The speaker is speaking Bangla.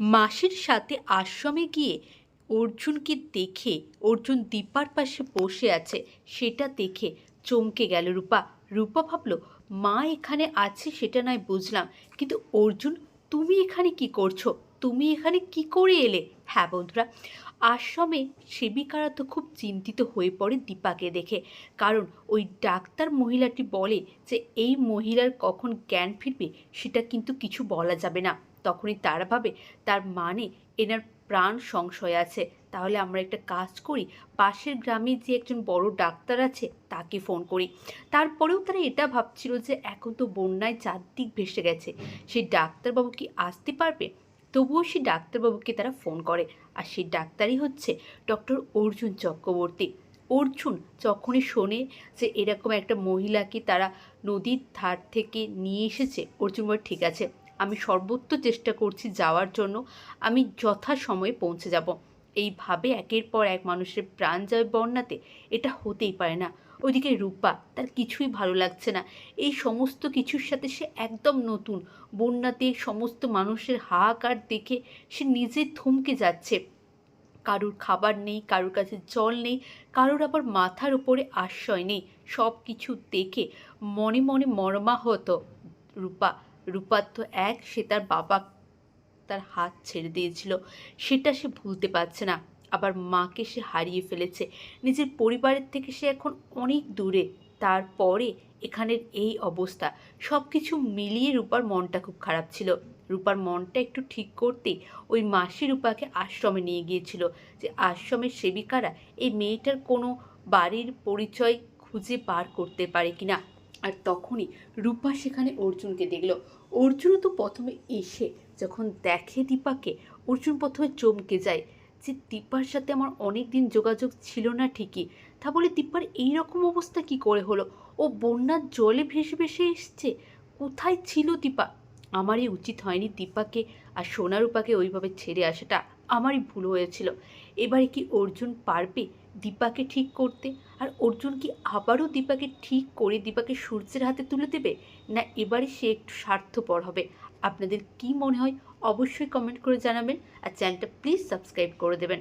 মাসির সাথে আশ্রমে গিয়ে অর্জুনকে দেখে, অর্জুন দীপার পাশে বসে আছে, সেটা দেখে চমকে গেল রূপা। রূপা ভাবলো, মা এখানে আছে সেটা নয়, বুঝলাম। কিন্তু অর্জুন, তুমি এখানে কি করছ? তুমি এখানে কি করে এলে? হ্যাঁ বন্ধুরা, আশ্রমে সেবিকারা তো খুব চিন্তিত হয়ে পড়ে দীপাকে দেখে। কারণ ওই ডাক্তার মহিলাটি বলে যে, এই মহিলার কখন জ্ঞান ফিরবে, সেটা কিন্তু কিছু বলা যাবে না। তখনই তারা ভাবে তার মানে এনার প্রাণ সংশয় আছে। তাহলে আমরা একটা কাজ করি, পাশের গ্রামে যে একজন বড় ডাক্তার আছে তাকে ফোন করি। তারপরেও তারা এটা ভাবছিল যে এখন তো বন্যায় চারদিক ভেসে গেছে সেই ডাক্তারবাবু কি আসতে পারবে? তবুও সেই ডাক্তারবাবুকে তারা ফোন করে আর সেই ডাক্তারই হচ্ছে ডক্টর অর্জুন চক্রবর্তী। অর্জুন যখনই শোনে যে এরকম একটা মহিলাকে তারা নদীর ধার থেকে নিয়ে এসেছে অর্জুন বলে ঠিক আছে। আমি সর্বোচ্চ চেষ্টা করছি যাওয়ার জন্য। আমি যথাসময়ে পৌঁছে যাব। এইভাবে একের পর এক মানুষের প্রাণ যাবে বন্যাতে। এটা হতেই পারে না। ওইদিকে রূপা, তার কিছুই ভালো লাগছে না। এই সমস্ত কিছুর সাথে সে একদম নতুন। বন্যাতে সমস্ত মানুষের হাহাকার দেখে সে নিজে থমকে যাচ্ছে। কারুর খাবার নেই, কারুর কাছে জল নেই, কারুর আবার মাথার উপরে আশ্রয় নেই। সব কিছু দেখে মনে মনে মর্মাহত রূপা। রূপার তো এক, সে তার বাবা তার হাত ছেড়ে দিয়েছিল। সেটা সে ভুলতে পারছে না। আবার মাকে সে হারিয়ে ফেলেছে। নিজের পরিবারের থেকে সে এখন অনেক দূরে। তারপরে এখানের এই অবস্থা। সব কিছু মিলিয়ে রূপার মনটা খুব খারাপ ছিল। রূপার মনটা একটু ঠিক করতে ওই মাসি রূপাকে আশ্রমে নিয়ে গিয়েছিল যে আশ্রমের সেবিকারা এই মেয়েটার কোনো বাড়ির পরিচয় খুঁজে বার করতে পারে কিনা। আর তখনই রূপা সেখানে অর্জুনকে দেখল। অর্জুনও তো প্রথমে এসে যখন দেখে দীপাকে, অর্জুন প্রথমে চমকে যায় যে, দীপার সাথে আমার অনেক দিন যোগাযোগ ছিল না ঠিকই। তা বলে দীপার এই রকম অবস্থা কি করে হলো? ও বন্যার জলে ভেসে ভেসে এসছে। কোথায় ছিল দীপা? আমারই উচিত হয়নি দীপাকে আর সোনারূপাকে ওইভাবে ছেড়ে আসাটা। আমারই ভুল হয়েছিল। এবারে কি অর্জুন পারবে? দীপাকে ঠিক করতে? আর অর্জুন কি আবারও দীপাকে ঠিক করে দীপাকে সূর্যের হাতে তুলে দেবে? না এবারে সে একটু স্বার্থপর হবে? আপনাদের কি মনে হয়? অবশ্যই কমেন্ট করে জানাবেন। আর চ্যানেলটা প্লিজ সাবস্ক্রাইব করে দেবেন।